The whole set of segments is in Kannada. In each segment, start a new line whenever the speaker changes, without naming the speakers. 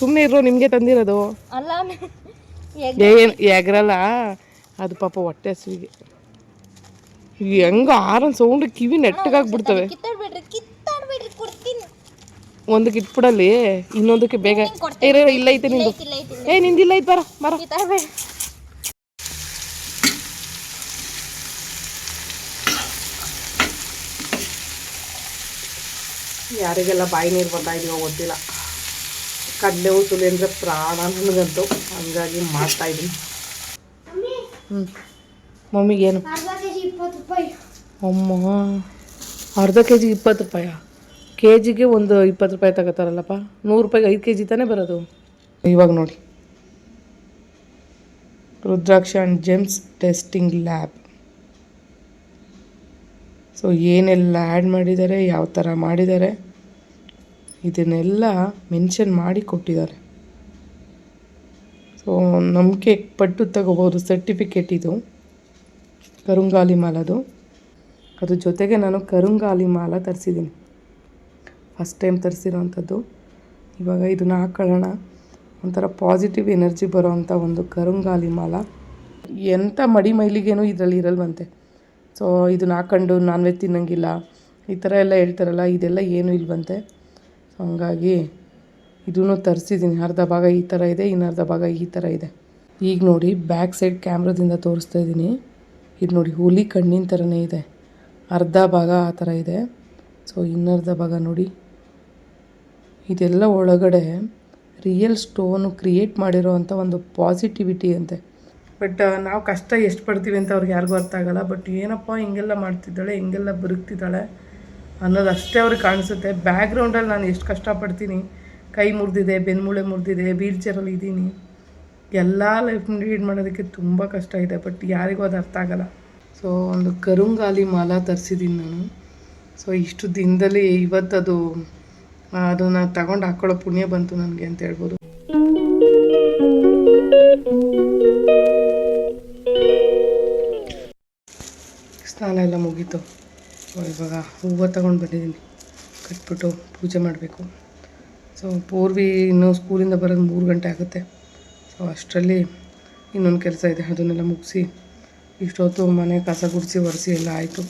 ಸುಮ್ಮನೆ ಇರೋ ನಿಮಗೆ ತಂದಿರೋದು.
ಅಲ್ಲ
ಏನು ಎಗರಲ್ಲ ಅದು ಪಾಪ ಹೊಟ್ಟೆ ಹಸುವಿಗೆ. ಹೆಂಗ ಆರನ್ ಸೌಂಡ್ ಕಿವಿ ನೆಟ್ಟಗಾಗ್ಬಿಡ್ತವೆ ಒಂದಕ್ಕೆ ಇಟ್ಬಿಡಲ್ಲಿ ಇನ್ನೊಂದಕ್ಕೆ ಬೇಗ. ಇಲ್ಲ ಐತೆ ನಿಂದು. ಏ ನಿಂದಿಲ್ಲ ಐತೆ ಬರ ಬರ. ಯಾರಿಗೆಲ್ಲ ಬಾಯಿ ನೀರು ಬರ್ತಾ ಇದೆಯೋ ಗೊತ್ತಿಲ್ಲ. ಕಡಲೆ ಉಸುಲಿ ಅಂದರೆ ಪ್ರಾಣ ನನಗಂತೂ. ಹಂಗಾಗಿ ಮಾಡ್ತಾ ಇದ್ದೀನಿ ಹ್ಞೂ ಮಮ್ಮಿಗೇನು ಅಮ್ಮ ಅರ್ಧ ಕೆ ಜಿಗೆ ಇಪ್ಪತ್ತು ರೂಪಾಯ? ಕೆ ಜಿಗೆ ಒಂದು ಇಪ್ಪತ್ತು ರೂಪಾಯಿ ತಗೋತಾರಲ್ಲಪ್ಪ. ನೂರು ರೂಪಾಯಿಗೆ ಐದು ಕೆ ಜಿ ತಾನೇ ಬರೋದು? ಇವಾಗ ನೋಡಿ. Rudraksha and gems testing lab. So ಏನೆಲ್ಲ ಆ್ಯಡ್ ಮಾಡಿದ್ದಾರೆ ಯಾವ ಥರ ಮಾಡಿದ್ದಾರೆ? ಇದನ್ನೆಲ್ಲ ಮೆನ್ಷನ್ ಮಾಡಿ ಕೊಟ್ಟಿದ್ದಾರೆ. ಸೊ ನಂಬಿಕೆ ಪಟ್ಟು ತಗೋಬೋದು ಸರ್ಟಿಫಿಕೇಟ್ ಇದು. ಕರುಂಗಾಲಿ ಮಾಲದು. ಅದ್ರ ಜೊತೆಗೆ ನಾನು ಕರುಂಗಾಲಿ ಮಾಲ ತರಿಸಿದ್ದೀನಿ. ಫಸ್ಟ್ ಟೈಮ್ ತರಿಸಿರೋವಂಥದ್ದು ಇವಾಗ ಇದನ್ನ ಹಾಕೊಳ್ಳೋಣ. ಒಂಥರ ಪಾಸಿಟಿವ್ ಎನರ್ಜಿ ಬರೋವಂಥ ಒಂದು ಕರುಂಗಾಲಿ ಮಾಲ. ಎಂಥ ಮಡಿ ಮೈಲಿಗೇನು ಇದರಲ್ಲಿ ಇರಲ್ವಂತೆ. ಸೊ ಇದನ್ನ ಹಾಕೊಂಡು ನಾನ್ ವೆಜ್ ತಿನ್ನಂಗಿಲ್ಲ. ಈ ಥರ ಎಲ್ಲ ಹೇಳ್ತಾರಲ್ಲ, ಇದೆಲ್ಲ ಏನೂ ಇಲ್ವಂತೆ. ಹಂಗಾಗಿ ಇದೂ ತರಿಸಿದ್ದೀನಿ. ಅರ್ಧ ಭಾಗ ಈ ಥರ ಇದೆ, ಇನ್ನು ಅರ್ಧ ಭಾಗ ಈ ಥರ ಇದೆ. ಈಗ ನೋಡಿ, ಬ್ಯಾಕ್ ಸೈಡ್ ಕ್ಯಾಮ್ರಾದಿಂದ ತೋರಿಸ್ತಾ ಇದ್ದೀನಿ. ಇದು ನೋಡಿ, ಹುಲಿ ಕಣ್ಣಿನ ಥರನೇ ಇದೆ. ಅರ್ಧ ಭಾಗ ಆ ಥರ ಇದೆ. ಸೊ ಇನ್ನರ್ಧ ಭಾಗ ನೋಡಿ. ಇದೆಲ್ಲ ಒಳಗಡೆ ರಿಯಲ್ ಸ್ಟೋನು ಕ್ರಿಯೇಟ್ ಮಾಡಿರೋ ಅಂಥ ಒಂದು ಪಾಸಿಟಿವಿಟಿ ಅಂತೆ. ಬಟ್ ನಾವು ಕಷ್ಟ ಎಷ್ಟು ಪಡ್ತೀವಿ ಅಂತ ಅವ್ರಿಗೆ ಯಾರಿಗೂ ಅರ್ಥ ಆಗಲ್ಲ. ಬಟ್ ಏನಪ್ಪ ಹಿಂಗೆಲ್ಲ ಮಾಡ್ತಿದ್ದಾಳೆ, ಹಿಂಗೆಲ್ಲ ಬದುಕ್ತಿದ್ದಾಳೆ. ಅನ್ನೋದು ಅಷ್ಟೇ ಅವ್ರಿಗೆ ಕಾಣಿಸುತ್ತೆ. ಬ್ಯಾಕ್ಗ್ರೌಂಡಲ್ಲಿ ನಾನು ಎಷ್ಟು ಕಷ್ಟಪಡ್ತೀನಿ. ಕೈ ಮುರಿದಿದೆ, ಬೆನ್ಮೂಳೆ ಮುರಿದಿದೆ ವೀಲ್ ಚೇರಲ್ಲಿ ಇದ್ದೀನಿ. ಎಲ್ಲ ಲೈಫ್ ಲೀಡ್ ಮಾಡೋದಕ್ಕೆ ತುಂಬ ಕಷ್ಟ ಇದೆ ಬಟ್ ಯಾರಿಗೂ ಅದು ಅರ್ಥ ಆಗಲ್ಲ. ಸೊ ಒಂದು ಕರುಂಗಾಲಿ ಮಾಲ ತರಿಸಿದ್ದೀನಿ ನಾನು. ಸೊ ಇಷ್ಟು ದಿನದಲ್ಲಿ ಇವತ್ತದು ಅದನ್ನು ತಗೊಂಡು ಹಾಕ್ಕೊಳ್ಳೋ ಪುಣ್ಯ ಬಂತು ನನಗೆ ಅಂತ ಹೇಳ್ಬೋದು. ಸ್ನಾನ ಎಲ್ಲ ಮುಗೀತು. ಸೊ ಇವಾಗ ಹೂವು ತಗೊಂಡು ಬಂದಿದ್ದೀನಿ. ಕಟ್ಬಿಟ್ಟು ಪೂಜೆ ಮಾಡಬೇಕು. ಸೊ ಪೂರ್ವಿ ಇನ್ನೂ ಸ್ಕೂಲಿಂದ ಬರೋದು ಮೂರು ಗಂಟೆ ಆಗುತ್ತೆ. ಸೊ ಅಷ್ಟರಲ್ಲಿ ಇನ್ನೊಂದು ಕೆಲಸ ಇದೆ. ಅದನ್ನೆಲ್ಲ ಮುಗಿಸಿ, ಇಷ್ಟೊತ್ತು ಮನೆ ಕಸ ಗುಡಿಸಿ, ಒರೆಸಿ ಎಲ್ಲ ಆಯಿತು.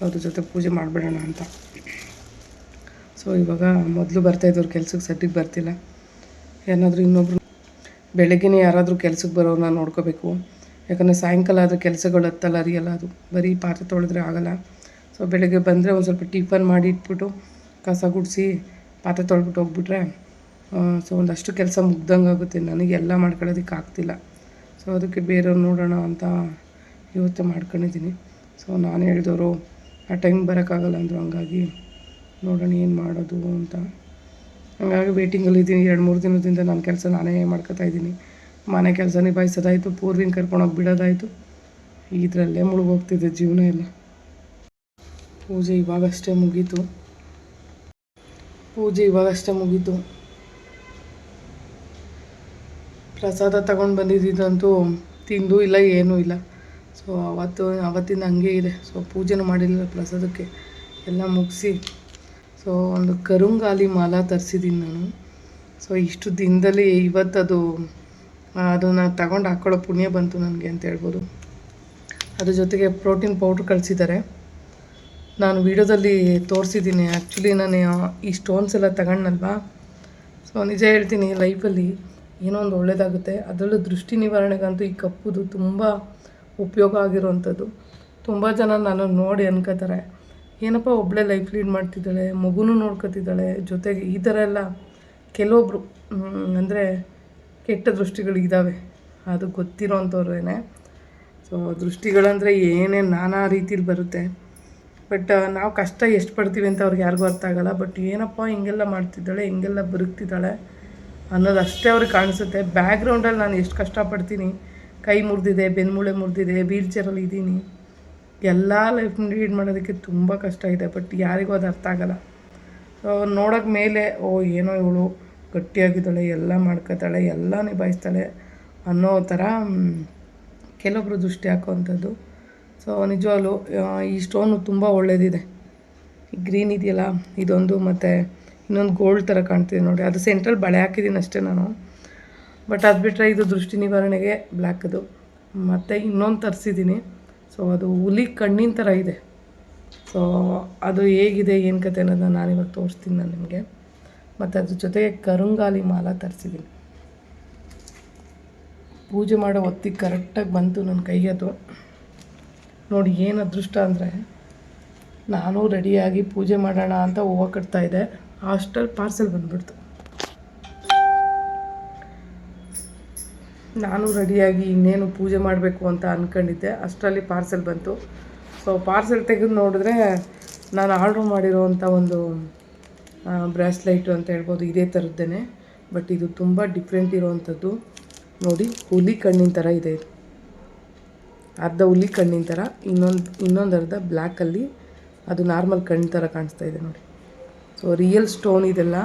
ಅದ್ರ ಜೊತೆ ಪೂಜೆ ಮಾಡಿಬಿಡೋಣ ಅಂತ. ಸೊ ಇವಾಗ ಮೊದಲು ಬರ್ತಾಯಿದ್ದವ್ರು ಕೆಲಸಕ್ಕೆ ಸದ್ಯಕ್ಕೆ ಬರ್ತಿಲ್ಲ. ಏನಾದರೂ ಇನ್ನೊಬ್ರು ಬೆಳಗ್ಗೆ ಯಾರಾದರೂ ಕೆಲ್ಸಕ್ಕೆ ಬರೋರನ್ನ ನೋಡ್ಕೋಬೇಕು. ಯಾಕಂದರೆ ಸಾಯಂಕಾಲ ಆದರೆ ಕೆಲಸಗಳು ಹತ್ತಲ್ಲ ಅರಿಯಲ್ಲ ಅದು. ಬರೀ ಪಾತ್ರೆ ತೊಳೆದ್ರೆ ಆಗಲ್ಲ. ಸೊ ಬೆಳಗ್ಗೆ ಬಂದರೆ ಒಂದು ಸ್ವಲ್ಪ ಟಿಫನ್ ಮಾಡಿ ಇಟ್ಬಿಟ್ಟು ಕಸ ಗುಡಿಸಿ ಪಾತ್ರೆ ತೊಳ್ಬಿಟ್ಟು ಹೋಗ್ಬಿಟ್ರೆ ಸೊ ಒಂದಷ್ಟು ಕೆಲಸ ಮುಗ್ದಂಗೆ ಆಗುತ್ತೆ. ನನಗೆ ಎಲ್ಲ ಮಾಡ್ಕೊಳ್ಳೋದಕ್ಕೆ ಆಗ್ತಿಲ್ಲ. ಸೊ ಅದಕ್ಕೆ ಬೇರೆಯವ್ರು ನೋಡೋಣ ಅಂತ ಯೋಚನೆ ಮಾಡ್ಕೊಂಡಿದ್ದೀನಿ. ಸೊ ನಾನು ಹೇಳಿದವರು ಆ ಟೈಮ್ ಬರೋಕ್ಕಾಗಲ್ಲ ಅಂದರು ಹಂಗಾಗಿ ನೋಡೋಣ ಏನು ಮಾಡೋದು ಅಂತ. ಹಂಗಾಗಿ ವೇಟಿಂಗಲ್ಲಿ ಇದ್ದೀನಿ. ಎರಡು ಮೂರು ದಿನದಿಂದ ನನ್ನ ಕೆಲಸ ನಾನೇ ಮಾಡ್ಕೊತಾ ಇದ್ದೀನಿ. ಮನೆ ಕೆಲಸ ನಿಭಾಯಿಸೋದಾಯಿತು, ಪೂರ್ವಿನ ಕರ್ಕೊಂಡೋಗಿ ಬಿಡೋದಾಯಿತು. ಇದರಲ್ಲೇ ಮುಳುಗೋಗ್ತಿದೆ ಜೀವನ ಎಲ್ಲ. ಪೂಜೆ ಇವಾಗಷ್ಟೇ ಮುಗೀತು. ಪೂಜೆ ಇವಾಗಷ್ಟೇ ಮುಗೀತು. ಪ್ರಸಾದ ತಗೊಂಡು ಬಂದಿದ್ದಂತೂ ತಿಂದು ಇಲ್ಲ, ಏನೂ ಇಲ್ಲ. ಸೊ ಅವತ್ತು, ಅವತ್ತಿಂದ ಹಂಗೆ ಇದೆ. ಸೊ ಪೂಜೆನೂ ಮಾಡಿಲ್ಲ ಪ್ರಸಾದಕ್ಕೆ. ಎಲ್ಲ ಮುಗಿಸಿ. ಸೊ ಒಂದು ಕರುಂಗಾಲಿ ಮಾಲ ತರಿಸಿದ್ದೀನಿ ನಾನು. ಸೊ ಇಷ್ಟು ದಿನದಲ್ಲಿ ಇವತ್ತದು ಅದನ್ನು ತಗೊಂಡು ಹಾಕ್ಕೊಳ್ಳೋ ಪುಣ್ಯ ಬಂತು ನನಗೆ ಅಂತ ಹೇಳ್ಬೋದು. ಅದ್ರ ಜೊತೆಗೆ ಪ್ರೋಟೀನ್ ಪೌಡ್ರ್ ಕಳಿಸಿದ್ದಾರೆ. ನಾನು ವಿಡಿಯೋದಲ್ಲಿ ತೋರಿಸಿದ್ದೀನಿ. ಆ್ಯಕ್ಚುಲಿ ನಾನು ಈ ಸ್ಟೋನ್ಸ್ ಎಲ್ಲ ತಗೊಂಡಲ್ವಾ ಸೊ ನಿಜ ಹೇಳ್ತೀನಿ ಲೈಫಲ್ಲಿ ಏನೋ ಒಂದು ಒಳ್ಳೆಯದಾಗುತ್ತೆ ಅದರಲ್ಲೂ ದೃಷ್ಟಿ ನಿವಾರಣೆಗಂತೂ ಈ ಕಪ್ಪುದು ತುಂಬ ಉಪಯೋಗ ಆಗಿರುವಂಥದ್ದು. ತುಂಬ ಜನ ನಾನು ನೋಡಿ ಅನ್ಕೋತಾರೆ. ಏನಪ್ಪ ಒಬ್ಬಳೇ ಲೈಫ್ ಲೀಡ್ ಮಾಡ್ತಿದ್ದಾಳೆ, ಮಗುನೂ ನೋಡ್ಕೊತಿದ್ದಾಳೆ, ಜೊತೆಗೆ ಈ ಥರ ಎಲ್ಲ ಕೆಲವೊಬ್ಬರು ಅಂದರೆ ಕೆಟ್ಟ ದೃಷ್ಟಿಗಳು ಇದ್ದಾವೆ. ಅದು ಗೊತ್ತಿರೋವಂಥವ್ರೇನೆ ಸೊ ದೃಷ್ಟಿಗಳಂದರೆ ಏನೇ ನಾನಾ ರೀತಿಲಿ ಬರುತ್ತೆ. ಬಟ್ ನಾವು ಕಷ್ಟ ಎಷ್ಟು ಪಡ್ತೀವಿ ಅಂತ ಅವ್ರಿಗೆ ಯಾರಿಗೂ ಅರ್ಥ ಆಗಲ್ಲ. ಬಟ್ ಏನಪ್ಪ ಹಿಂಗೆಲ್ಲ ಮಾಡ್ತಿದ್ದಾಳೆ ಹಿಂಗೆಲ್ಲ ಬರುಕ್ತಿದ್ದಾಳೆ ಅನ್ನೋದು ಅಷ್ಟೇ ಅವ್ರಿಗೆ ಕಾಣಿಸುತ್ತೆ. ಬ್ಯಾಕ್ಗ್ರೌಂಡಲ್ಲಿ ನಾನು ಎಷ್ಟು ಕಷ್ಟಪಡ್ತೀನಿ. ಕೈ ಮುರಿದಿದೆ ಬೆನ್ಮೂಳೆ ಮುರಿದಿದೆ ವೀಲ್ ಚೇರಲ್ಲಿ ಇದ್ದೀನಿ. ಎಲ್ಲ ಲೈಫ್ ಲೀಡ್ ಮಾಡೋದಕ್ಕೆ ತುಂಬ ಕಷ್ಟ ಇದೆ ಬಟ್ ಯಾರಿಗೂ ಅದು ಅರ್ಥ ಆಗಲ್ಲ. ನೋಡೋಕೆ ಮೇಲೆ ಓ ಏನೋ ಇವಳು ಗಟ್ಟಿಯಾಗಿದ್ದಾಳೆ ಎಲ್ಲ ಮಾಡ್ಕೋತಾಳೆ ಎಲ್ಲ ನಿಭಾಯಿಸ್ತಾಳೆ ಅನ್ನೋ ಥರ ಮ್, ಕೆಲವೊಬ್ಬರು ದೃಷ್ಟಿ ಹಾಕೋವಂಥದ್ದು. ಸೊ ನಿಜವಾಗ್ಲೂ ಈ ಸ್ಟೋನು ತುಂಬ ಒಳ್ಳೇದಿದೆ. ಗ್ರೀನ್ ಇದೆಯಲ್ಲ, ಇದೊಂದು ಮತ್ತು ಇನ್ನೊಂದು ಗೋಲ್ಡ್ ಥರ ಕಾಣ್ತಿದೆ ನೋಡಿ. ಅದು ಸೆಂಟ್ರಲ್ ಬಳೆ ಹಾಕಿದ್ದೀನಿ ಅಷ್ಟೇ ನಾನು. ಬಟ್ ಅದು ಬಿಟ್ಟರೆ ಇದು ದೃಷ್ಟಿ ನಿವಾರಣೆಗೆ ಬ್ಲ್ಯಾಕದು. ಮತ್ತು ಇನ್ನೊಂದು ತರಿಸಿದ್ದೀನಿ. ಸೊ ಅದು ಹುಲಿ ಕಣ್ಣಿನ ಥರ ಇದೆ. ಸೊ ಅದು ಹೇಗಿದೆ, ಏನು ಕತೆ ಅನ್ನೋದನ್ನ ನಾನು ಇವಾಗ ತೋರಿಸ್ತೀನಿ ನಾನು ನಿಮಗೆ. ಮತ್ತು ಅದ್ರ ಜೊತೆಗೆ ಕರುಂಗಾಲಿ ಮಾಲ ತರಿಸಿದ್ದೀನಿ. ಪೂಜೆ ಮಾಡೋ ಹೊತ್ತಿಗೆ ಕರೆಕ್ಟಾಗಿ ಬಂತು ನನ್ನ ಕೈಗೆ ಅದು. ನೋಡಿ ಏನು ಅದೃಷ್ಟ ಅಂದರೆ, ನಾನು ರೆಡಿಯಾಗಿ ಪೂಜೆ ಮಾಡೋಣ ಅಂತ ಹೂವು ಕಟ್ತಾ ಇದ್ದೆ. ಹಾಸ್ಟೆಲ್ ಪಾರ್ಸೆಲ್ ಬಂದ್ಬಿಡ್ತು. ನಾನು ರೆಡಿಯಾಗಿ ಇನ್ನೇನು ಪೂಜೆ ಮಾಡಬೇಕು ಅಂತ ಅಂದ್ಕೊಂಡಿದ್ದೆ ಅಷ್ಟರಲ್ಲಿ ಪಾರ್ಸೆಲ್ ಬಂತು. ಸೊ ಪಾರ್ಸೆಲ್ ತೆಗೆದು ನೋಡಿದ್ರೆ ನಾನು ಆರ್ಡ್ರ್ ಮಾಡಿರೋವಂಥ ಒಂದು ಬ್ರಾಸ್ಲೈಟು ಅಂತ ಹೇಳ್ಬೋದು, ಇದೇ ಥರದ್ದೇನೆ. ಬಟ್ ಇದು ತುಂಬ ಡಿಫ್ರೆಂಟ್ ಇರೋವಂಥದ್ದು ನೋಡಿ, ಹುಲಿ ಕಣ್ಣಿನ ಥರ ಇದೆ ಇದು. ಅರ್ಧ ಹುಲಿ ಕಣ್ಣಿನ ಥರ, ಇನ್ನೊಂದು ಇನ್ನೊಂದು ಅರ್ಧ ಬ್ಲ್ಯಾಕಲ್ಲಿ ಅದು ನಾರ್ಮಲ್ ಕಣ್ಣು ಥರ ಕಾಣಿಸ್ತಾ ಇದೆ ನೋಡಿ. ಸೊ ರಿಯಲ್ ಸ್ಟೋನ್ ಇದೆಲ್ಲ.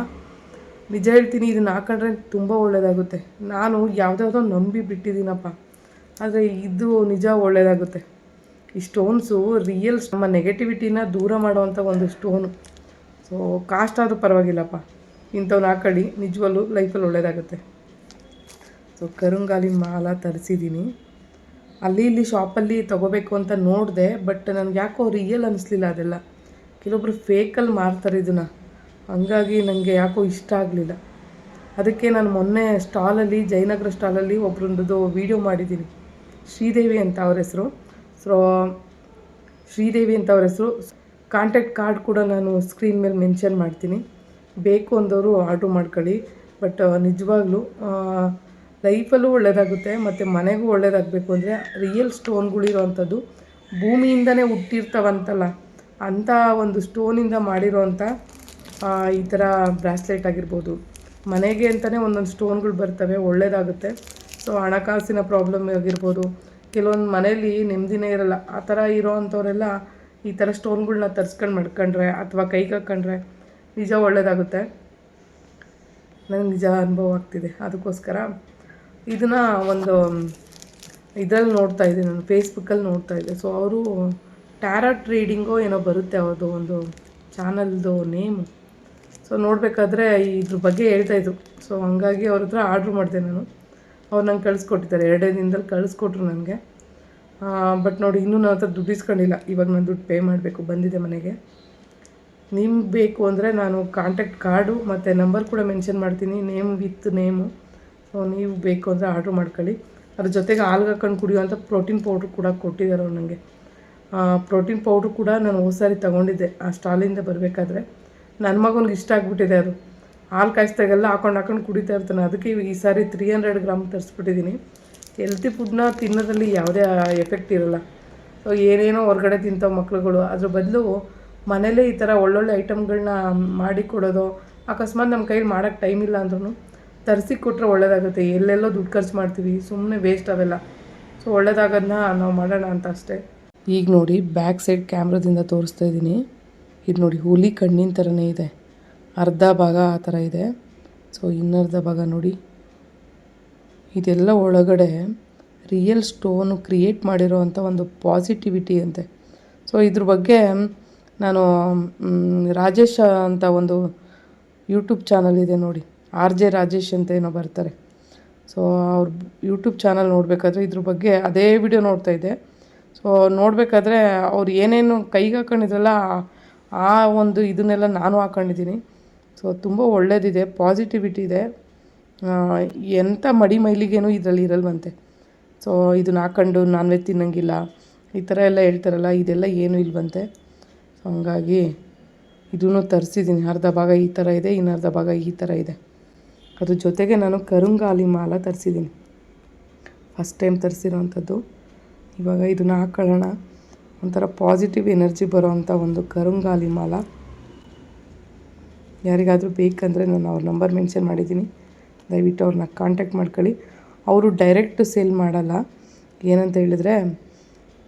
ನಿಜ ಹೇಳ್ತೀನಿ, ಇದನ್ನ ಹಾಕೊಂಡ್ರೆ ತುಂಬ ಒಳ್ಳೆಯದಾಗುತ್ತೆ ನಾನು ಯಾವುದ್ಯಾವುದೋ ನಂಬಿ ಬಿಟ್ಟಿದ್ದೀನಪ್ಪ. ಆದರೆ ಇದು ನಿಜ ಒಳ್ಳೆಯದಾಗುತ್ತೆ ಈ ಸ್ಟೋನ್ಸು ರಿಯಲ್ ನಮ್ಮ ನೆಗೆಟಿವಿಟಿನ ದೂರ ಮಾಡುವಂಥ ಒಂದು ಸ್ಟೋನು ಸೊ ಕಾಸ್ಟ್ ಆದರೂ ಪರವಾಗಿಲ್ಲಪ್ಪ. ಇಂಥವ್ನ ಹಾಕೊಳ್ಳಿ ನಿಜವಲ್ಲೂ ಲೈಫಲ್ಲಿ ಒಳ್ಳೆಯದಾಗುತ್ತೆ ಸೊ ಕರುಂಗಾಲಿ ಮಾಲ ತರಿಸಿದ್ದೀನಿ. ಅಲ್ಲಿ ಇಲ್ಲಿ ಶಾಪಲ್ಲಿ ತೊಗೋಬೇಕು ಅಂತ ನೋಡಿದೆ ಬಟ್ ನನಗೆ ಯಾಕೋ ರಿಯಲ್ ಅನ್ನಿಸ್ಲಿಲ್ಲ ಅದೆಲ್ಲ. ಕೆಲವೊಬ್ರು ಫೇಕಲ್ಲಿ ಮಾರ್ತಾರೆ ಇದನ್ನು. ಹಂಗಾಗಿ ನನಗೆ ಯಾಕೋ ಇಷ್ಟ ಆಗಲಿಲ್ಲ. ಅದಕ್ಕೆ ನಾನು ಮೊನ್ನೆ ಸ್ಟಾಲಲ್ಲಿ ಜಯನಗರ ಸ್ಟಾಲಲ್ಲಿ ಒಬ್ರದ್ದು ವೀಡಿಯೋ ಮಾಡಿದ್ದೀನಿ. ಶ್ರೀದೇವಿ ಅಂತ ಅವ್ರ ಹೆಸರು. ಸೊ ಶ್ರೀದೇವಿ ಅಂತ ಅವ್ರ ಹೆಸರು. ಕಾಂಟ್ಯಾಕ್ಟ್ ಕಾರ್ಡ್ ಕೂಡ ನಾನು ಸ್ಕ್ರೀನ್ ಮೇಲೆ ಮೆನ್ಷನ್ ಮಾಡ್ತೀನಿ. ಬೇಕು ಅಂದವರು ಆರ್ಡ್ರ್ ಮಾಡ್ಕೊಳ್ಳಿ. ಬಟ್ ನಿಜವಾಗ್ಲೂ ಲೈಫಲ್ಲೂ ಒಳ್ಳೆಯದಾಗುತ್ತೆ ಮತ್ತು ಮನೆಗೂ ಒಳ್ಳೆಯದಾಗಬೇಕು ಅಂದರೆ ರಿಯಲ್ ಸ್ಟೋನ್ಗಳಿರೋವಂಥದ್ದು ಭೂಮಿಯಿಂದನೇ ಹುಟ್ಟಿರ್ತಾವಂತಲ್ಲ, ಅಂಥ ಒಂದು ಸ್ಟೋನಿಂದ ಮಾಡಿರೋವಂಥ ಈ ಥರ ಬ್ರಾಸ್ಲೆಟ್ ಆಗಿರ್ಬೋದು. ಮನೆಗೆ ಅಂತಲೇ ಒಂದೊಂದು ಸ್ಟೋನ್ಗಳು ಬರ್ತವೆ ಒಳ್ಳೆಯದಾಗುತ್ತೆ ಸೊ ಹಣಕಾಸಿನ ಪ್ರಾಬ್ಲಮ್ ಆಗಿರ್ಬೋದು. ಕೆಲವೊಂದು ಮನೇಲಿ ನೆಮ್ಮದಿನೇ ಇರಲ್ಲ. ಆ ಥರ ಇರೋ ಅಂಥವರೆಲ್ಲ ಈ ಥರ ಸ್ಟೋನ್ಗಳನ್ನ ತರ್ಸ್ಕೊಂಡು ಮಡ್ಕೊಂಡ್ರೆ, ಅಥವಾ ಕೈಗೆ ಹಾಕ್ಕೊಂಡ್ರೆ ನಿಜ ಒಳ್ಳೆಯದಾಗುತ್ತೆ ನನಗೆ ನಿಜ ಅನುಭವ ಆಗ್ತಿದೆ. ಅದಕ್ಕೋಸ್ಕರ ಇದನ್ನು ಒಂದು, ಇದರಲ್ಲಿ ನೋಡ್ತಾ ಇದ್ದೆ ನಾನು ಫೇಸ್ಬುಕ್ಕಲ್ಲಿ ನೋಡ್ತಾ ಇದ್ದೆ. ಸೊ ಅವರು ಟ್ಯಾರಟ್ ರೀಡಿಂಗೋ ಏನೋ ಬರುತ್ತೆ ಅವ್ರದ್ದು ಒಂದು ಚಾನಲ್ದು ನೇಮು. ಸೊ ನೋಡಬೇಕಾದ್ರೆ ಇದ್ರ ಬಗ್ಗೆ ಹೇಳ್ತಾಯಿದ್ರು ಸೊ ಹಂಗಾಗಿ ಅವ್ರ ಹತ್ರ ಆರ್ಡ್ರ್ ಮಾಡಿದೆ ನಾನು. ಅವ್ರು ನಂಗೆ ಕಳಿಸ್ಕೊಟ್ಟಿದ್ದಾರೆ. ಎರಡೇ ದಿನದಲ್ಲಿ ಕಳಿಸ್ಕೊಟ್ರು ನನಗೆ ಬಟ್ ನೋಡಿ, ಇನ್ನೂ ನನ್ನ ಹತ್ರ ದುಡ್ಡು ಇಸ್ಕೊಂಡಿಲ್ಲ. ಇವಾಗ ನಾನು ದುಡ್ಡು ಪೇ ಮಾಡಬೇಕು, ಬಂದಿದೆ ಮನೆಗೆ. ನಿಮ್ಗೆ ಬೇಕು ಅಂದರೆ ನಾನು ಕಾಂಟ್ಯಾಕ್ಟ್ ಕಾರ್ಡು ಮತ್ತು ನಂಬರ್ ಕೂಡ ಮೆನ್ಷನ್ ಮಾಡ್ತೀನಿ. Name with name. ನೀವು ಬೇಕು ಅಂದರೆ ಆರ್ಡ್ರ್ ಮಾಡ್ಕೊಳ್ಳಿ. ಅದ್ರ ಜೊತೆಗೆ ಹಾಲ್ಗೆ ಹಾಕೊಂಡು ಕುಡಿಯುವಂಥ ಪ್ರೋಟೀನ್ ಪೌಡ್ರ್ ಕೂಡ ಕೊಟ್ಟಿದ್ದಾರೆ ಅವ್ರು ನನಗೆ ಪ್ರೋಟೀನ್ ಪೌಡ್ರ್ ಕೂಡ ನಾನು ಹೋದ ಸಾರಿ ತೊಗೊಂಡಿದ್ದೆ. ಆ ಸ್ಟಾಲಿಂದ ಬರಬೇಕಾದ್ರೆ. ನನ್ನ ಮಗನಿಗೆ ಇಷ್ಟ ಆಗಿಬಿಟ್ಟಿದೆ ಅದು. ಹಾಲು ಕಾಯಿಸ್ದಾಗೆಲ್ಲ ಹಾಕೊಂಡು ಹಾಕೊಂಡು ಕುಡಿತಾ ಇರ್ತಾನೆ. ಅದಕ್ಕೆ ಈ ಸಾರಿ ತ್ರೀ ಹಂಡ್ರೆಡ್ ಗ್ರಾಮ್ ತರಿಸ್ಬಿಟ್ಟಿದ್ದೀನಿ. ಹೆಲ್ತಿ ಫುಡ್ನ ತಿನ್ನೋದ್ರಲ್ಲಿ ಯಾವುದೇ ಎಫೆಕ್ಟ್ ಇರಲ್ಲ. ಸೊ ಏನೇನೋ ಹೊರಗಡೆ ತಿಂತಾವೆ ಮಕ್ಳುಗಳು. ಅದ್ರ ಬದಲು ಮನೇಲೇ ಈ ಥರ ಒಳ್ಳೊಳ್ಳೆ ಐಟಮ್ಗಳನ್ನ ಮಾಡಿ ಕೊಡೋದು. ಅಕಸ್ಮಾತ್ ನಮ್ಮ ಕೈಲಿ ಮಾಡೋಕ್ಕೆ ಟೈಮ್ ಇಲ್ಲ ಅಂದ್ರೂ ತರಿಸಿ ಕೊಟ್ಟರೆ ಒಳ್ಳೇದಾಗುತ್ತೆ. ಎಲ್ಲೆಲ್ಲೋ ದುಡ್ಡು ಖರ್ಚು ಮಾಡ್ತೀವಿ. ಸುಮ್ಮನೆ ವೇಸ್ಟ್ ಅವೆಲ್ಲ. ಸೊ ಒಳ್ಳೇದಾಗೋದನ್ನ ನಾವು ಮಾಡೋಣ ಅಂತ ಅಷ್ಟೇ. ಈಗ ನೋಡಿ ಬ್ಯಾಕ್ ಸೈಡ್ ಕ್ಯಾಮ್ರಾದಿಂದ ತೋರಿಸ್ತಾ ಇದ್ದೀನಿ. ಇದು ನೋಡಿ, ಹುಲಿ ಕಣ್ಣಿನ ಥರನೇ ಇದೆ. ಅರ್ಧ ಭಾಗ ಆ ಥರ ಇದೆ. ಸೊ ಇನ್ನರ್ಧ ಭಾಗ ನೋಡಿ. ಇದೆಲ್ಲ ಒಳಗಡೆ ರಿಯಲ್ ಸ್ಟೋನು ಕ್ರಿಯೇಟ್ ಮಾಡಿರೋ ಅಂಥ ಒಂದು ಪಾಸಿಟಿವಿಟಿ ಅಂತೆ. ಸೊ ಇದ್ರ ಬಗ್ಗೆ ನಾನು ರಾಜೇಶ್ ಅಂತ ಒಂದು ಯೂಟ್ಯೂಬ್ ಚಾನಲ್ ಇದೆ ನೋಡಿ. ಆರ್ ಜೆ ರಾಜೇಶ್ ಅಂತ ಏನೋ ಬರ್ತಾರೆ. ಸೊ ಅವ್ರ ಯೂಟ್ಯೂಬ್ ಚಾನಲ್ ನೋಡಬೇಕಾದ್ರೆ ಇದ್ರ ಬಗ್ಗೆ ಅದೇ ವಿಡಿಯೋ ನೋಡ್ತಾ ಇದ್ದೆ ಸೊ ನೋಡಬೇಕಾದ್ರೆ ಅವ್ರು ಏನೇನು ಕೈಗೆ ಹಾಕೊಂಡಿದ್ರಲ್ಲ, ಆ ಒಂದು ಇದನ್ನೆಲ್ಲ ನಾನು ಹಾಕೊಂಡಿದ್ದೀನಿ. ಸೊ ತುಂಬ ಒಳ್ಳೆಯದಿದೆ ಪಾಸಿಟಿವಿಟಿ ಇದೆ. ಎಂಥ ಮಡಿ ಮೈಲಿಗೇನು ಇದರಲ್ಲಿ ಇರಲ್ವಂತೆ. ಸೊ ಇದನ್ನ ಹಾಕೊಂಡು ನಾನ್ ವೆಜ್ ತಿನ್ನಂಗಿಲ್ಲ, ಈ ಥರ ಎಲ್ಲ ಹೇಳ್ತಾರಲ್ಲ, ಇದೆಲ್ಲ ಏನೂ ಇಲ್ವಂತೆ. ಸೊ ಹಂಗಾಗಿ ಇದನ್ನು ತರಿಸಿದ್ದೀನಿ. ಅರ್ಧ ಭಾಗ ಈ ಥರ ಇದೆ, ಇನ್ನರ್ಧ ಭಾಗ ಈ ಥರ ಇದೆ. ಅದ್ರ ಜೊತೆಗೆ ನಾನು ಕರುಂಗಾಲಿ ಮಾಲ ತರಿಸಿದ್ದೀನಿ. ಫಸ್ಟ್ ಟೈಮ್ ತರಿಸಿರೋವಂಥದ್ದು. ಇವಾಗ ಇದನ್ನು ಹಾಕೊಳ್ಳೋಣ. ಒಂಥರ ಪಾಸಿಟಿವ್ ಎನರ್ಜಿ ಬರೋವಂಥ ಒಂದು ಕರುಂಗಾಲಿ ಮಾಲ. ಯಾರಿಗಾದರೂ ಬೇಕಂದರೆ ನಾನು ಅವ್ರ ನಂಬರ್ ಮೆನ್ಷನ್ ಮಾಡಿದ್ದೀನಿ. ದಯವಿಟ್ಟು ಅವ್ರನ್ನ ಕಾಂಟ್ಯಾಕ್ಟ್ ಮಾಡ್ಕೊಳ್ಳಿ. ಅವರು ಡೈರೆಕ್ಟ್ ಸೇಲ್ ಮಾಡಲ್ಲ. ಏನಂತ ಹೇಳಿದ್ರೆ,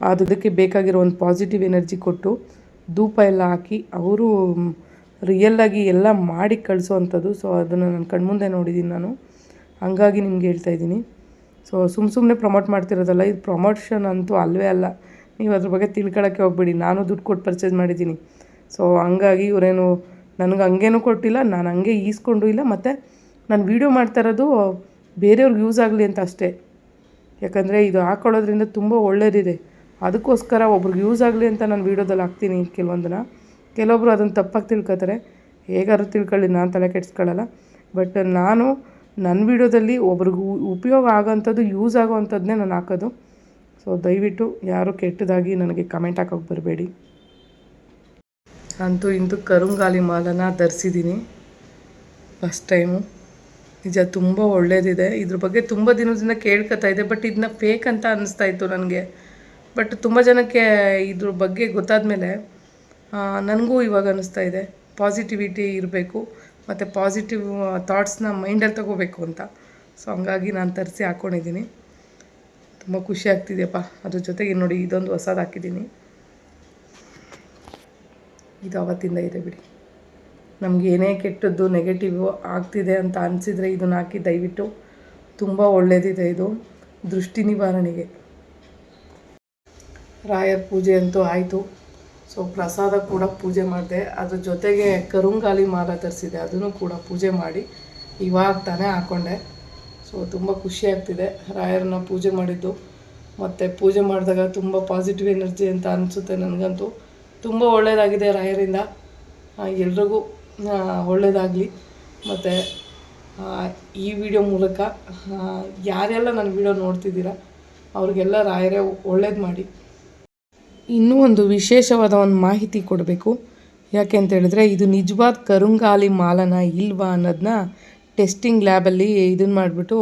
ಅದಕ್ಕೆ ಬೇಕಾಗಿರೋ ಒಂದು ಪಾಸಿಟಿವ್ ಎನರ್ಜಿ ಕೊಟ್ಟು ಧೂಪ ಎಲ್ಲ ಹಾಕಿ, ಅವರು ರಿಯಲ್ಲಾಗಿ ಎಲ್ಲ ಮಾಡಿ ಕಳಿಸೋವಂಥದ್ದು. ಸೊ ಅದನ್ನು ನನ್ನ ಕಣ್ಮುಂದೆ ನೋಡಿದ್ದೀನಿ ನಾನು. ಹಂಗಾಗಿ ನಿಮ್ಗೆ ಹೇಳ್ತಾ ಇದ್ದೀನಿ. ಸೊ ಸುಮ್ಮ ಸುಮ್ಮನೆ ಪ್ರಮೋಟ್ ಮಾಡ್ತಿರೋದಲ್ಲ, ಇದು ಪ್ರಮೋಷನ್ ಅಂತೂ ಅಲ್ಲವೇ ಅಲ್ಲ. ನೀವು ಅದ್ರ ಬಗ್ಗೆ ತಿಳ್ಕೊಳ್ಳೋಕ್ಕೆ ಹೋಗ್ಬೇಡಿ. ನಾನು ದುಡ್ಡು ಕೊಟ್ಟು ಪರ್ಚೇಸ್ ಮಾಡಿದ್ದೀನಿ ಸೊ ಹಂಗಾಗಿ ಇವರೇನು ನನಗೆ ಹಂಗೇನೂ ಕೊಟ್ಟಿಲ್ಲ, ನಾನು ಹಂಗೆ ಈಸ್ಕೊಂಡು ಇಲ್ಲ. ಮತ್ತು ನಾನು ವೀಡಿಯೋ ಮಾಡ್ತಾ ಇರೋದು ಬೇರೆಯವ್ರಿಗೆ ಯೂಸ್ ಆಗಲಿ ಅಂತ ಅಷ್ಟೇ. ಯಾಕಂದರೆ ಇದು ಹಾಕೊಳ್ಳೋದ್ರಿಂದ ತುಂಬ ಒಳ್ಳೇದಿದೆ. ಅದಕ್ಕೋಸ್ಕರ ಒಬ್ರಿಗೆ ಯೂಸ್ ಆಗಲಿ ಅಂತ ನಾನು ವೀಡಿಯೋದಲ್ಲಿ ಹಾಕ್ತೀನಿ ಕೆಲವೊಂದನ್ನ ಕೆಲವೊಬ್ರು ಅದನ್ನು ತಪ್ಪಾಗಿ ತಿಳ್ಕೊತಾರೆ. ಹೇಗಾದ್ರು ತಿಳ್ಕೊಳ್ಳಿ, ನಾನು ತಲೆ ಕೆಡಿಸ್ಕೊಳ್ಳಲ್ಲ. ಬಟ್ ನಾನು ನನ್ನ ವೀಡಿಯೋದಲ್ಲಿ ಒಬ್ರಿಗೂ ಉಪಯೋಗ ಆಗೋಂಥದ್ದು, ಯೂಸ್ ಆಗೋವಂಥದ್ದನ್ನೇ ನಾನು ಹಾಕೋದು. ಸೊ, ದಯವಿಟ್ಟು ಯಾರು ಕೆಟ್ಟದಾಗಿ ನನಗೆ ಕಮೆಂಟ್ ಹಾಕೋಕೆ ಬರಬೇಡಿ. ಅಂತೂ ಇಂದು ಕರುಂಗಾಲಿ ಮಾಲನ್ನು ಧರಿಸಿದ್ದೀನಿ. First time. ನಿಜ ತುಂಬ ಒಳ್ಳೇದಿದೆ. ಇದ್ರ ಬಗ್ಗೆ ತುಂಬ ದಿನದಿಂದ ಕೇಳ್ಕೊತಾ ಇದೆ. ಬಟ್ ಇದನ್ನ ಫೇಕ್ ಅಂತ ಅನ್ನಿಸ್ತಾ ಇತ್ತು ನನಗೆ. ಬಟ್ ತುಂಬ ಜನಕ್ಕೆ ಇದ್ರ ಬಗ್ಗೆ ಗೊತ್ತಾದ ಮೇಲೆ ನನಗೂ ಇವಾಗ ಅನ್ನಿಸ್ತಾ ಇದೆ. ಪಾಸಿಟಿವಿಟಿ ಇರಬೇಕು, ಮತ್ತು ಪಾಸಿಟಿವ್ ಥಾಟ್ಸ್ನ ಮೈಂಡಲ್ಲಿ ತಗೋಬೇಕು ಅಂತ. ಸೊ ಹಂಗಾಗಿ ನಾನು ತರಿಸಿ ಹಾಕ್ಕೊಂಡಿದ್ದೀನಿ ತುಂಬ ಖುಷಿ ಆಗ್ತಿದೆಯಪ್ಪ. ಅದ್ರ ಜೊತೆಗೆ ನೋಡಿ, ಇದೊಂದು ಹೊಸದು ಹಾಕಿದ್ದೀನಿ ಇದು ಅವತ್ತಿಂದ ಇದೆ ಬಿಡಿ. ನಮ್ಗೆ ಏನೇ ಕೆಟ್ಟದ್ದು ನೆಗೆಟಿವ್ ಆಗ್ತಿದೆ ಅಂತ ಅನಿಸಿದರೆ ಇದನ್ನ ಹಾಕಿ ದಯವಿಟ್ಟು ತುಂಬ ಒಳ್ಳೆಯದಿದೆ ಇದು. ದೃಷ್ಟಿ ನಿವಾರಣೆಗೆ. ರಾಯರ ಪೂಜೆ ಅಂತೂ ಆಯಿತು. ಸೊ ಪ್ರಸಾದ ಕೂಡ ಪೂಜೆ ಮಾಡಿದೆ. ಅದ್ರ ಜೊತೆಗೆ ಕರುಂಗಾಲಿ ಮಾಲ ತರಿಸಿದೆ. ಅದನ್ನು ಕೂಡ ಪೂಜೆ ಮಾಡಿ ಇವಾಗ ತಾನೇ ಹಾಕ್ಕೊಂಡೆ ಸೊ ತುಂಬ ಖುಷಿ ಆಗ್ತಿದೆ. ರಾಯರನ್ನ ಪೂಜೆ ಮಾಡಿದ್ದು. ಮತ್ತು ಪೂಜೆ ಮಾಡಿದಾಗ ತುಂಬ ಪಾಸಿಟಿವ್ ಎನರ್ಜಿ ಅಂತ ಅನಿಸುತ್ತೆ ನನಗಂತೂ. ತುಂಬ ಒಳ್ಳೆಯದಾಗಿದೆ ರಾಯರಿಂದ. ಎಲ್ರಿಗೂ ಒಳ್ಳೆಯದಾಗಲಿ ಮತ್ತು ಈ ವಿಡಿಯೋ ಮೂಲಕ ಯಾರೆಲ್ಲ ನನ್ನ ವಿಡಿಯೋ ನೋಡ್ತಿದ್ದೀರಾ, ಅವ್ರಿಗೆಲ್ಲ ರಾಯರೇ ಒಳ್ಳೇದು ಮಾಡಿ. ಇನ್ನೂ ಒಂದು ವಿಶೇಷವಾದ ಒಂದು ಮಾಹಿತಿ ಕೊಡಬೇಕು. ಯಾಕೆ ಅಂತ ಹೇಳಿದ್ರೆ, ಇದು ನಿಜವಾದ ಕರುಂಗಾಲಿ ಮಾಲನ ಇಲ್ವಾ ಅನ್ನೋದನ್ನ ಟೆಸ್ಟಿಂಗ್ ಲ್ಯಾಬಲ್ಲಿ ಇದನ್ನು ಮಾಡಿಬಿಟ್ಟು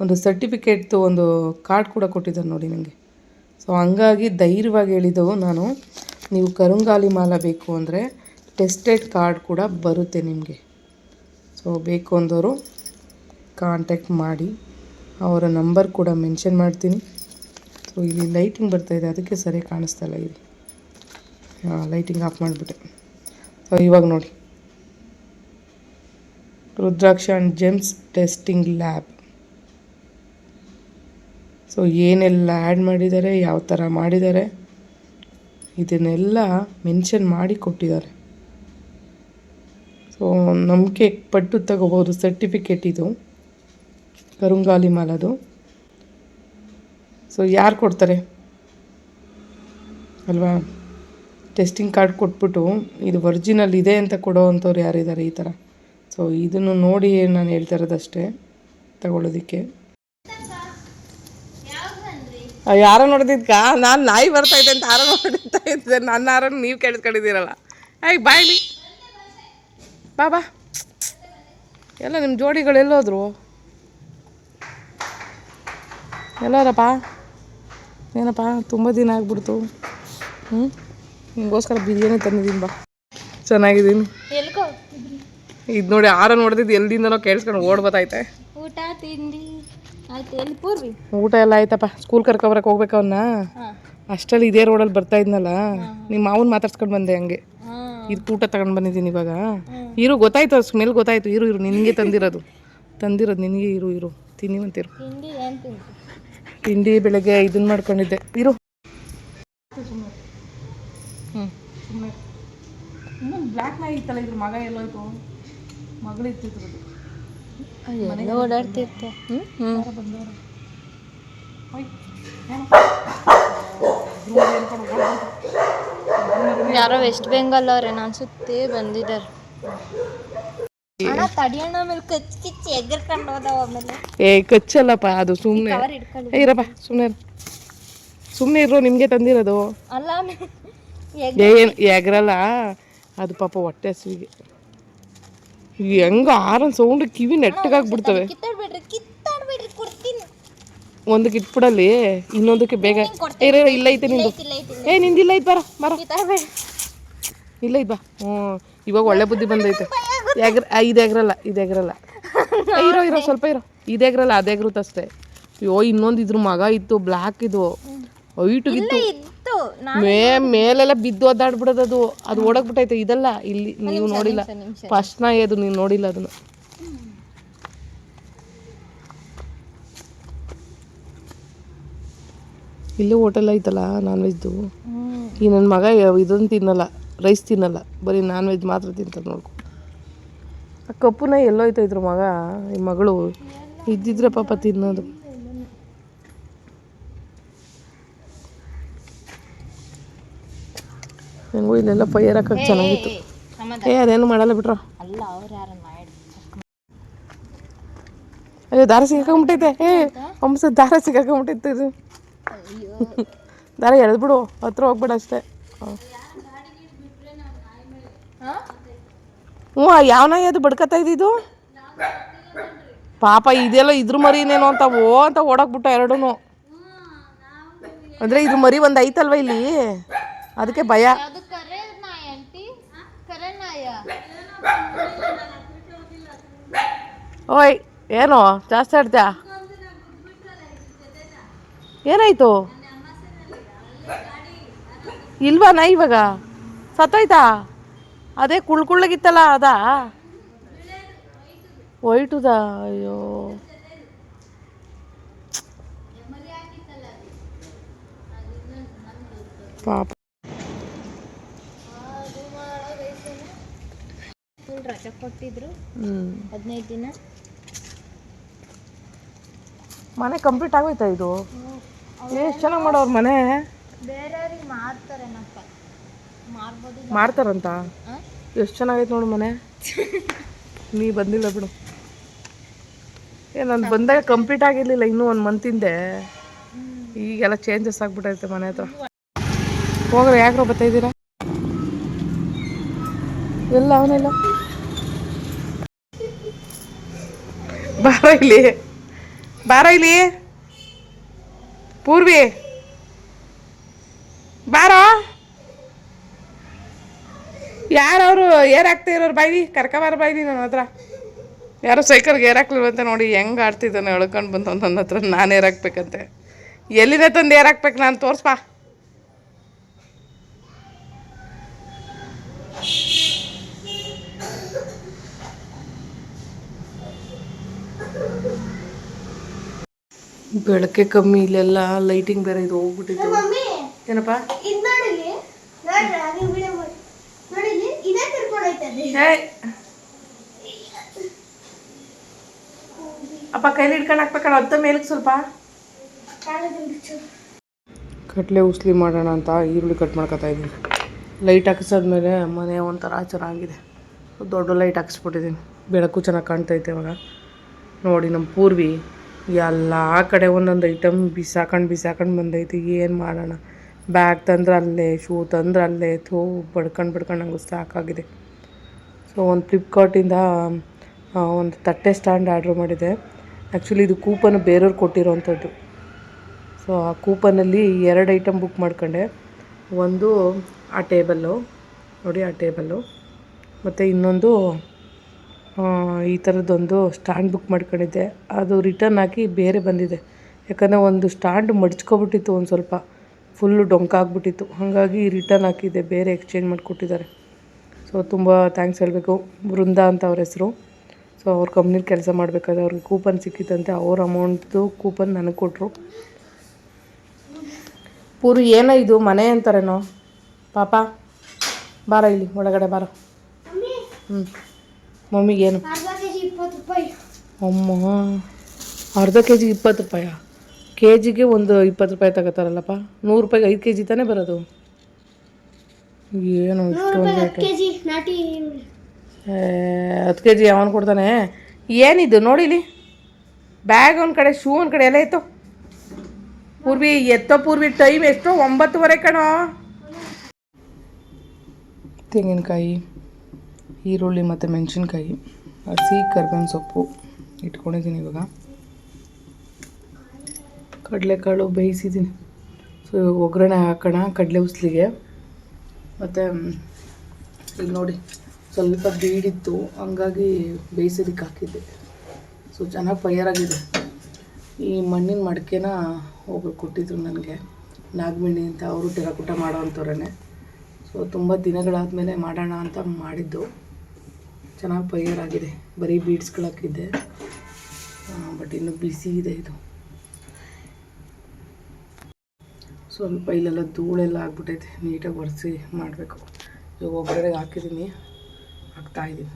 ಒಂದು ಸರ್ಟಿಫಿಕೇಟ್ದು ಒಂದು ಕಾರ್ಡ್ ಕೂಡ ಕೊಟ್ಟಿದ್ದಾರೆ ನೋಡಿ ನನಗೆ ಸೊ, ಹಂಗಾಗಿ ಧೈರ್ಯವಾಗಿ ಹೇಳಿದ್ದು ನಾನು, ನೀವು ಕರುಂಗಾಲಿ ಮಾಲ ಬೇಕು ಅಂದರೆ ಟೆಸ್ಟೆಡ್ ಕಾರ್ಡ್ ಕೂಡ ಬರುತ್ತೆ ನಿಮಗೆ. ಸೊ, ಬೇಕು ಅಂದವರು ಕಾಂಟ್ಯಾಕ್ಟ್ ಮಾಡಿ. ಅವರ ನಂಬರ್ ಕೂಡ ಮೆನ್ಷನ್ ಮಾಡ್ತೀನಿ. ಸೊ ಇಲ್ಲಿ ಲೈಟಿಂಗ್ ಬರ್ತಾ ಇದೆ. ಅದಕ್ಕೆ ಸರಿ ಕಾಣಿಸ್ತಾ ಇಲ್ಲ ಇಲ್ಲಿ ಲೈಟಿಂಗ್ ಆಫ್ ಮಾಡಿಬಿಟ್ಟೆ. ಸೊ ಇವಾಗ ನೋಡಿ. Rudraksha and gems testing lab so ಏನೆಲ್ಲ ಆ್ಯಡ್ ಮಾಡಿದ್ದಾರೆ, ಯಾವ ಥರ ಮಾಡಿದ್ದಾರೆ, ಇದನ್ನೆಲ್ಲ ಮೆನ್ಷನ್ ಮಾಡಿ ಕೊಟ್ಟಿದ್ದಾರೆ. ಸೊ ನಂಬಿಕೆ ಪಟ್ಟು ತಗೋಬೋದು. ಸರ್ಟಿಫಿಕೇಟ್ ಇದು. ಕರುಂಗಾಲಿ ಮಾಲದು. ಸೊ ಯಾರು ಕೊಡ್ತಾರೆ? ಅಲ್ವಾ? ಟೆಸ್ಟಿಂಗ್ ಕಾರ್ಡ್ ಕೊಟ್ಬಿಟ್ಟು ಇದು ಒರಿಜಿನಲ್ ಇದೆ ಅಂತ ಕೊಡೋ ಅಂಥವ್ರು ಯಾರಿದ್ದಾರೆ ಈ ಥರ ಸೊ ಇದನ್ನು ನೋಡಿ ನಾನು ಹೇಳ್ತಾ ಇರೋದಷ್ಟೇ ತಗೊಳ್ಳೋದಕ್ಕೆ. ಯಾರೋ ನೋಡಿದ್ಕ ನಾನು ನಾಯಿ ಬರ್ತೈತೆ ಅಂತ ಆರೋ ನೋಡ್ತಾ ಇದ್ದೆ. ನನ್ನ ಯಾರೋ ನೀವು ಕೇಳಿಸ್ಕೊಂಡಿದ್ದೀರಲ್ಲ. ಆಯ್ ಬಾ ಬಾ. ಎಲ್ಲ ನಿಮ್ಮ ಜೋಡಿಗಳು ಎಲ್ಲೋದ್ರು ಎಲ್ಲಾರಪ್ಪ? ಏನಪ್ಪ ತುಂಬ ದಿನ ಆಗ್ಬಿಡ್ತು. ಹ್ಞೂ ನಿಮಗೋಸ್ಕರ ಬಿರಿಯಾನಿ ತಂದಿದ್ದೀನಿ ಬಾ. ಚೆನ್ನಾಗಿದ್ದೀನಿ. ಇದು ನೋಡಿ ಆರ ನೋಡ್ದಿದ್ದು ಎಲ್ಲಿಂದನೋ ಕೇಳಿಸ್ಕೊಂಡು ಓಡ್ ಬತ್ತೈತೆ.
ಊಟ ತಿಂಡಿ
ಊಟ ಎಲ್ಲ ಆಯ್ತಪ್ಪ ಸ್ಕೂಲ್ ಕರ್ಕೊಬರಕ್ಕೆ ಹೋಗ್ಬೇಕು ಅವನ್ನ ಅಷ್ಟರಲ್ಲಿ ಇದೇ ರೋಡಲ್ಲಿ ಬರ್ತಾ ಇದ್ನಲ್ಲ ನಿಮ್ಮ ಮಾವನ್ ಮಾತಾಡ್ಸ್ಕೊಂಡು ಬಂದೆ ಹಂಗೆ. ಇದು ಊಟ ತಗೊಂಡು ಬಂದಿದ್ದೀನಿ ಇವಾಗ. ಇರು ಗೊತ್ತಾಯ್ತು ಸ್ಮೆಲ್ ಗೊತ್ತಾಯ್ತು. ಇರು ಇರು ನಿನಗೆ ತಂದಿರೋದು. ತಂದಿರೋದು ನಿನಗೆ ಇರು ಇರು. ತಿನ್ನಿವಂತಿರು
ತಿಂಡಿ
ಬೆಳಗ್ಗೆ ಇದನ್ನ ಮಾಡ್ಕೊಂಡಿದ್ದೆ. ಇರು. ಹ್ಞೂ ಇನ್ನೊಂದು ಬ್ಲ್ಯಾಕ್ ನಾಯಿ ಇತ್ತಲ್ಲ ಇದ್ರ ಮಗ ಎಲ್ಲೋಯ್ತು ಮಗಳು ಇತ್ತಿದ್ರದು
ಮನೆಗೆ ಓಡಾಡ್ತಿರ್ತೆ. ಹ್ಞೂ ಹ್ಞೂ
ಯಾರೋ
ಯಾರೋ ವೆಸ್ಟ್ ಬೆಂಗಾಲ್ ಅವ್ರೇನು ಅನ್ಸುತ್ತೆ ಬಂದಿದ್ದಾರೆ.
ಏ. ಕಚ್ಚಲ್ಲಪ್ಪ ಅದು ಏ ಇರಪ್ಪ ಸುಮ್ಮನೆ ಸುಮ್ಮನೆ ಇರೋ ನಿಮಗೆ ತಂದಿರೋದು.
ಅಲ್ಲ ಆಮೇಲೆ ಎಗ್
ಅದು ಪಾಪ ಹೊಟ್ಟೆ ಹಸಿವಿಗೆ. ಹೆಂಗ ಆರನ್ ಸೌಂಡ್ ಕಿವಿ ನೆಟ್ಟಗಾಗ್ಬಿಡ್ತವೆ ಒಂದಕ್ಕೆ ಇಟ್ಬಿಡಲ್ಲಿ ಇನ್ನೊಂದಕ್ಕೆ ಬೇಗ. ಇಲ್ಲ ಐತೆ ನಿಂದು.
ಇಲ್ಲ ಐತಿ
ಏ ನಿಂದಿಲ್ಲ ಐತೆ ಬರ ಬರ. ಇಲ್ಲ ಐತೆ ಬಾ. ಹ್ಞೂ ಇವಾಗ ಒಳ್ಳೆ ಬುದ್ಧಿ ಬಂದೈತೆ. ಎಗ್ರ ಇದು ಎಗ್ರಲ್ಲ ಇದು ಎಗ್ರಲ್ಲ. ಏ, ಇರೋ ಇರೋ ಸ್ವಲ್ಪ ಇರೋ. ಇದು ಎಗ್ರಲ್ಲ ಅದೇ ಎಗ್ರುತ್ತ ಅಷ್ಟೇ. ಅಯ್ಯೋ ಇನ್ನೊಂದು ಇದ್ರ ಮಗ ಇತ್ತು ಬ್ಲ್ಯಾಕ್ ಇದು. ವೈಟ್
ಇತ್ತು ನಾ
ಮೇ ಮೇಲೆಲ್ಲ ಬಿದ್ದು ಒದ್ದಾಡ್ಬಿಡೋದು ಅದು. ಅದು ಓಡಕ್ಬಿಟ್ಟೈತೆ ಇದೆಲ್ಲ. ಇಲ್ಲಿ ನೀವು ನೋಡಿಲ್ಲ.
ನಿಮಿಷ
ಫಸ್ಟ್ ನಾಯಿ ಅದು ನೀವು ನೋಡಿಲ್ಲ ಅದನ್ನ. ಇಲ್ಲೇ ಹೋಟೆಲ್ ಐತಲ್ಲ ನಾನ್ ವೆಜ್ದು ಈ ನನ್ನ ಮಗ ಇದನ್ನು ತಿನ್ನಲ್ಲ ರೈಸ್ ತಿನ್ನಲ್ಲ. ಬರೀ ನಾನ್ ವೆಜ್ ಮಾತ್ರ ತಿಂತಾರೆ ನೋಡ್ಕೊ. ಆ ಕಪ್ಪುನ ಎಲ್ಲೋಯ್ತು ಇದ್ರ ಮಗ ಈ ಮಗಳು. ಇದ್ದಿದ್ರೆ ಪಾಪ ತಿನ್ನೋದು. ಹೆಂಗೂ ಇಲ್ಲೆಲ್ಲ ಫೈರ್ ಹಾಕಕ್ಕೆ ಚೆನ್ನಾಗಿತ್ತು. ಏ ಅದೇನು ಮಾಡಲ್ಲ ಬಿಟ್ರ. ಅಯ್ಯೋ ದಾರ ಸಿಕ್ಕಾಕೊಂಬಿಟ್ಟೈತೆ. ಏ ಒಂಬಸ ದಾರ ಸಿಗಾಕೊಂಬಿಟ್ಟೈತೆ ಇದು. ದಾರ ಎಳ್ದ್ಬಿಡು ಹತ್ರ ಹೋಗ್ಬೇಡ ಅಷ್ಟೇ. ಹ್ಮ್. ಹ್ಞೂ ಯಾವ ನಾಯಿ ಅದು ಬಡ್ಕತ್ತಾ ಇದ್ದಿದ್ದು? ಪಾಪ ಇದೆಲ್ಲ ಇದ್ರ ಮರಿನೇನೋ ಅಂತ ಓ ಅಂತ ಓಡಾಕ್ಬಿಟ್ಟ ಎರಡೂ ಅಂದರೆ ಇದ್ರ ಮರಿ ಒಂದು ಐತಲ್ವ ಇಲ್ಲಿ? ಅದಕ್ಕೆ ಭಯ. ಓಯ್ ಏನೋ? ಜಾಸ್ತಿ ಆಡ್ತೀಯಾ? ಏನಾಯ್ತು? ಇಲ್ವಾ ನಾ ಇವಾಗ? ಸತ್ತೋಯ್ತಾ? ಅದೇ ಕುಳ್ಕುಳ್ಳಗಿತ್ತಲ್ಲ ಅದ? ವೈಟುದಾ ಅಯ್ಯೋ. ಪಾಪ.
ರಜೆ ಕೊಟ್ಟಿದ್ರು. ಹದಿನೈದು ದಿನ. ಮನೆ
ಕಂಪ್ಲೀಟ್ ಆಗೋಯ್ತಾ ಇದು? ಎಷ್ಟು ಚೆನ್ನಾಗಿ ಮಾಡೋರು ಮನೆ?
ಬೇರೆಯವ್ರಿಗೆ ಮಾಡ್ತಾರೆ ಮಾರ್ಬೋದು
ಮಾಡ್ತಾರಂತ? ಎಷ್ಟು ಚೆನ್ನಾಗೈತೆ ನೋಡು ಮನೆ. ನೀ ಬಂದಿಲ್ಲ ಬಿಡು. ಏ ನಾನು ಬಂದಾಗ ಕಂಪ್ಲೀಟ್ ಆಗಿರ್ಲಿಲ್ಲ ಇನ್ನೂ ಒಂದು ಮಂತಿಂದೆ ಈಗೆಲ್ಲ ಚೇಂಜಸ್ ಆಗ್ಬಿಟ್ಟೈತೆ ಮನೆ ಹತ್ರ. ಹೋಗ್ರೆ ಯಾಕ್ರೋ ಬರ್ತಾ ಇದ್ದೀರಾ? ಎಲ್ಲ ಅವನೆಲ್ಲ ಬಾರ ಇಲ್ಲಿ. ಬಾರ ಇಲ್ಲಿ. ಪೂರ್ವಿ. ಬಾರೋ. ಯಾರವರು ಏರ್ ಹಾಕ್ತಾ ಇರೋರು ಬಾಯ್ದಿ ಕರ್ಕಬಾರ ಬಾಯ್ದಿ ನನ್ನ ಹತ್ರ. ಯಾರೋ ಸೈಕಲ್ಗೆ ಏರ್ ಅಂತ ನೋಡಿ ಹೆಂಗೆ ಆಡ್ತಿದ್ದಾನೆ ಎಳ್ಕೊಂಡು ಬಂದು ನನ್ನ ಹತ್ರ ನಾನು ಏರಾಕ್ಬೇಕಂತೆ ಹಾಕ್ಬೇಕಂತೆ ಎಲ್ಲಿದೆ ತಂದು ಏರಾಕ್ಬೇಕು ಹಾಕ್ಬೇಕು ನಾನು ತೋರಿಸ್ಪಾ. ಬೆಳಕೆ ಕಮ್ಮಿ ಇಲ್ಲೆಲ್ಲ ಲೈಟಿಂಗ್ ಬೇರೆ ಇದು ಹೋಗ್ಬಿಟ್ಟಿತ್ತು. ಏನಪ್ಪ
ಇದ್ ನೋಡಿಲಿ ನೋಡ್ರ ನೀವು ವಿಡಿಯೋ ಮಾಡಿ ನೋಡಿಲಿ ಇದೇ ಕರ್ಕೊಂಡು ಹೋಯ್ತದೆ
ಹೇ ಅಪ್ಪ ಕೈಲಿ ಹಿಡ್ಕೊಂಡು ಹಾಕ್ಬೇಕಣ ಅತ್ತ ಮೇಲಕ್ಕೆ ಸ್ವಲ್ಪ. ಕಟ್ಲೆ ಉಸ್ಲಿ ಮಾಡೋಣ ಅಂತ ಈರುಳ್ಳಿ ಕಟ್ ಮಾಡ್ಕೊತಾ ಇದ್ದೀನಿ. ಲೈಟ್ ಹಾಕಿಸಾದ್ಮೇಲೆ ಮನೆ ಒಂಥರ ಚೆನ್ನಾಗಿದೆ. ದೊಡ್ಡ ಲೈಟ್ ಹಾಕ್ಸ್ಬಿಟ್ಟಿದ್ದೀನಿ. ಬೆಳಕು ಚೆನ್ನಾಗಿ ಕಾಣ್ತೈತೆ ಇವಾಗ. ನೋಡಿ ನಮ್ಮ ಪೂರ್ವಿ ಎಲ್ಲ ಕಡೆ ಒಂದೊಂದು ಐಟಮ್ ಬಿಸಾಕೊಂಡು ಬಿಸಾಕೊಂಡು ಬಂದೈತಿ. ಏನು ಮಾಡೋಣ? ಬ್ಯಾಗ್ ತಂದ್ರೆ ಅಲ್ಲೇ ಶೂ ತಂದ್ರೆ ಅಲ್ಲೇ ಥೂ ಬಡ್ಕೊಂಡು ಬಡ್ಕೊಂಡು ನಂಗೆ ಸಾಕಾಗಿದೆ. ಸೊ ಒಂದು ಫ್ಲಿಪ್ಕಾರ್ಟಿಂದ ಒಂದು ತಟ್ಟೆ ಸ್ಟ್ಯಾಂಡ್ ಆರ್ಡ್ರ್ ಮಾಡಿದೆ. ಆ್ಯಕ್ಚುಲಿ ಇದು ಕೂಪನ್ ಬೇರೆಯವ್ರು ಕೊಟ್ಟಿರೋವಂಥದ್ದು ಸೊ ಆ ಕೂಪನಲ್ಲಿ ಎರಡು ಐಟಮ್ ಬುಕ್ ಮಾಡ್ಕೊಂಡೆ. ಒಂದು ಆ ಟೇಬಲ್ಲು ನೋಡಿ ಆ ಟೇಬಲ್ಲು ಮತ್ತು ಇನ್ನೊಂದು ಈ ಥರದ್ದೊಂದು ಸ್ಟ್ಯಾಂಡ್ ಬುಕ್ ಮಾಡ್ಕೊಂಡಿದ್ದೆ. ಅದು ರಿಟರ್ನ್ ಹಾಕಿ ಬೇರೆ ಬಂದಿದೆ. ಯಾಕಂದರೆ ಒಂದು ಸ್ಟ್ಯಾಂಡ್ ಮಡ್ಚ್ಕೊಬಿಟ್ಟಿತ್ತು ಒಂದು ಸ್ವಲ್ಪ. ಫುಲ್ಲು ಡೊಂಕಾಗ್ಬಿಟ್ಟಿತ್ತು. ಹಾಗಾಗಿ ರಿಟರ್ನ್ ಹಾಕಿದ್ದೆ ಬೇರೆ ಎಕ್ಸ್ಚೇಂಜ್ ಮಾಡಿಕೊಟ್ಟಿದ್ದಾರೆ. ಸೊ ತುಂಬ ಥ್ಯಾಂಕ್ಸ್ ಹೇಳಬೇಕು. ವೃಂದ ಅಂತ ಅವ್ರ ಹೆಸರು. ಸೊ ಅವ್ರ ಕಂಪ್ನಿಲಿ ಕೆಲಸ ಮಾಡಬೇಕಾದ್ರೆ ಅವ್ರಿಗೆ ಕೂಪನ್ ಸಿಕ್ಕಿತ್ತಂತೆ. ಅವ್ರ ಅಮೌಂಟ್ದು ಕೂಪನ್ ನನಗೆ ಕೊಟ್ಟರು ಪೂರು ಏನೋ ಇದು? ಮನೆ ಅಂತಾರೇನೋ? ಪಾಪ ಬಾರ ಇಲ್ಲಿ ಒಳಗಡೆ ಬಾರ. ಹ್ಞೂ ಮಮ್ಮಿಗೇನು ಅಮ್ಮ ಅರ್ಧ ಕೆ ಜಿಗೆ ಇಪ್ಪತ್ತು ರೂಪಾಯ? ಕೆ ಜಿಗೆ ಒಂದು ಇಪ್ಪತ್ತು ರೂಪಾಯಿ ತಗೋತಾರಲ್ಲಪ್ಪ. ನೂರು ರೂಪಾಯಿಗೆ ಐದು ಕೆ ಜಿ ತಾನೇ ಬರೋದು? ಏನು
ಹತ್ತು
ಕೆ ಜಿ ಅವನು ಕೊಡ್ತಾನೆ? ಏನಿದು ನೋಡಿಲಿ? ಬ್ಯಾಗ್ ಒಂದು ಕಡೆ ಶೂ ಒಂದು ಕಡೆ ಎಲ್ಲ ಇತ್ತು ಪೂರ್ವಿ ಎತ್ತೋ ಪೂರ್ವಿ ಟೈಮ್ ಎಷ್ಟು? ಒಂಬತ್ತುವರೆ ಕಣೋ. ತೆಂಗಿನಕಾಯಿ ಈರುಳ್ಳಿ ಮತ್ತು ಮೆಣಸಿನ್ಕಾಯಿ ಹಸಿ ಕರ್ಬೇವಿನ ಸೊಪ್ಪು ಇಟ್ಕೊಂಡಿದ್ದೀನಿ ಇವಾಗ. ಕಡಲೆಕಾಳು ಬೇಯಿಸಿದ್ದೀನಿ. ಸೊ ಇವಾಗ ಒಗ್ಗರಣೆ ಹಾಕೋಣ ಕಡಲೆ ಉಸ್ಲಿಗೆ. ಮತ್ತು ಈಗ ನೋಡಿ, ಸ್ವಲ್ಪ ಬೀಡಿತ್ತು, ಹಂಗಾಗಿ ಬೇಯಿಸೋದಕ್ಕೆ ಹಾಕಿದ್ದೆ. ಸೊ ಚೆನ್ನಾಗಿ ಫೈಯರಾಗಿದೆ ಈ ಮಣ್ಣಿನ ಮಡಿಕೆನ ಒಬ್ಬರು ಕೊಟ್ಟಿದ್ರು ನನಗೆ. ನಾಗಮಿಣಿ ಅಂತ ಅವರು ಟೆರಕುಟ ಮಾಡೋ ಅಂಥವ್ರೇ ಸೊ ತುಂಬ ದಿನಗಳಾದಮೇಲೆ ಮಾಡೋಣ ಅಂತ ಮಾಡಿದ್ದು. ಚೆನ್ನಾಗಿ ಫೈಯರಾಗಿದೆ ಬರೀ ಬೀಡ್ಸ್ಗಳು ಹಾಕಿದ್ದೆ. ಬಟ್ ಇನ್ನು ಬಿಸಿ ಇದೆ ಇದು. ಸ್ವಲ್ಪ ಇಲ್ಲೆಲ್ಲ ಧೂಳೆಲ್ಲ ಆಗ್ಬಿಟ್ಟೈತೆ, ನೀಟಾಗಿ ಒರೆಸಿ ಮಾಡಬೇಕು. ಇವಾಗ ಒಬ್ಬರಿಗೆ ಹಾಕಿದ್ದೀನಿ ಹಾಕ್ತಾಯಿದ್ದೀನಿ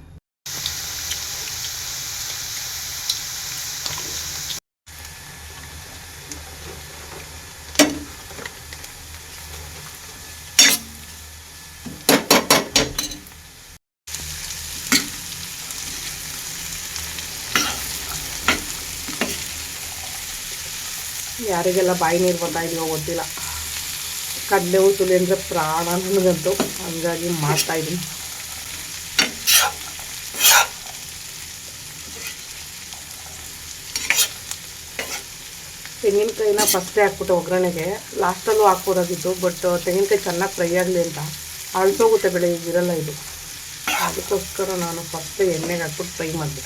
ಯಾರಿಗೆಲ್ಲ ಬಾಯಿ ನೀರು ಬರ್ತಾ ಇದೆಯೋ ಗೊತ್ತಿಲ್ಲ. ಕಡಲೆ ಉಸುಲಿ ಅಂದರೆ ಪ್ರಾಣ ನನಗಂತು ಹಂಗಾಗಿ ಮಾಡ್ತಾಯಿದ್ದೀನಿ ತೆಂಗಿನಕಾಯಿನ ಫಸ್ಟೇ ಹಾಕ್ಬಿಟ್ಟು ಒಗ್ಗರಣೆಗೆ ಲಾಸ್ಟಲ್ಲೂ ಹಾಕ್ಬೋದಾಗಿದ್ದು ಬಟ್ ತೆಂಗಿನಕಾಯಿ ಚೆನ್ನಾಗಿ ಫ್ರೈ ಆಗಲಿ ಅಂತ ಅಳ್ತೋಗುತ್ತೆ ಬೆಳೆ ಇರಲ್ಲ ಇದು. ಅದಕ್ಕೋಸ್ಕರ ನಾನು ಫಸ್ಟ್ ಎಣ್ಣೆಗೆ ಹಾಕ್ಬಿಟ್ಟು ಫ್ರೈ ಮಾಡಿದೆ.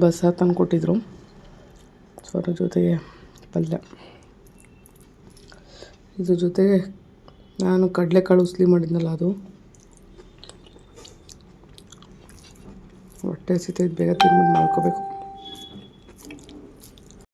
ಬಸ ತಂದು ಕೊಟ್ಟಿದ್ರು. ಸೊ ಅದ್ರ ಜೊತೆಗೆ ಪಲ್ಯ ಇದ್ರ ಜೊತೆಗೆ ನಾನು ಕಡಲೆಕಾಳು ಉಸ್ಲಿ ಮಾಡಿದ್ನಲ್ಲ ಅದು. ಹೊಟ್ಟೆ ಹಸಿತೈದು ಬೇಗ ತಿಂದ್ಬಿಟ್ಟು ಮಾಡ್ಕೋಬೇಕು